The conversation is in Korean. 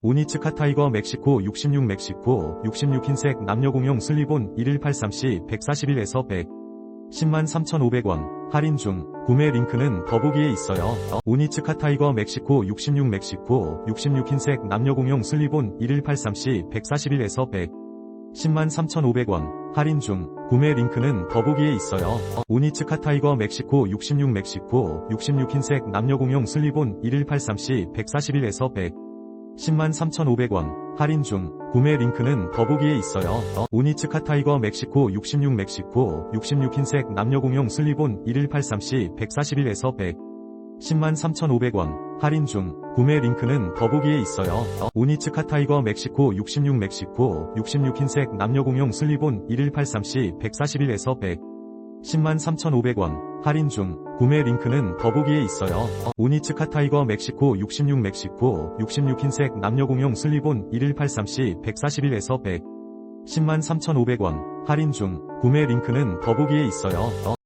오니츠 카 타이거 멕시코 66 멕시코 66 흰색 남녀 공용 슬리본 1183C 141에서 100 10만 3,500원 할인 중 구매 링크는 더보기에 있어요. 오니츠 카 타이거 멕시코 66 멕시코 66 흰색 남녀 공용 슬리본 1183C 141에서 100 10만 3,500원 할인 중 구매 링크는 더보기에 있어요. 오니츠 카 타이거 멕시코 66 멕시코 66 흰색 남녀 공용 슬리본 1183C 141에서 100 10만 3,500원. 할인 중. 구매 링크는 더보기에 있어요. 오니츠 카타이거 멕시코 66 멕시코 66 흰색 남녀 공용 슬리본 1183C 141에서 100 10만 3,500원. 할인 중. 구매 링크는 더보기에 있어요. 오니츠 카타이거 멕시코 66 멕시코 66 흰색 남녀 공용 슬리본 1183C 141에서 100 10만 3,500원 할인 중 구매 링크는 더보기에 있어요. 오니츠 카 타이거 멕시코 66 멕시코 66 흰색 남녀 공용 슬리본 1183C 141에서 100 10만 3,500원 할인 중 구매 링크는 더보기에 있어요.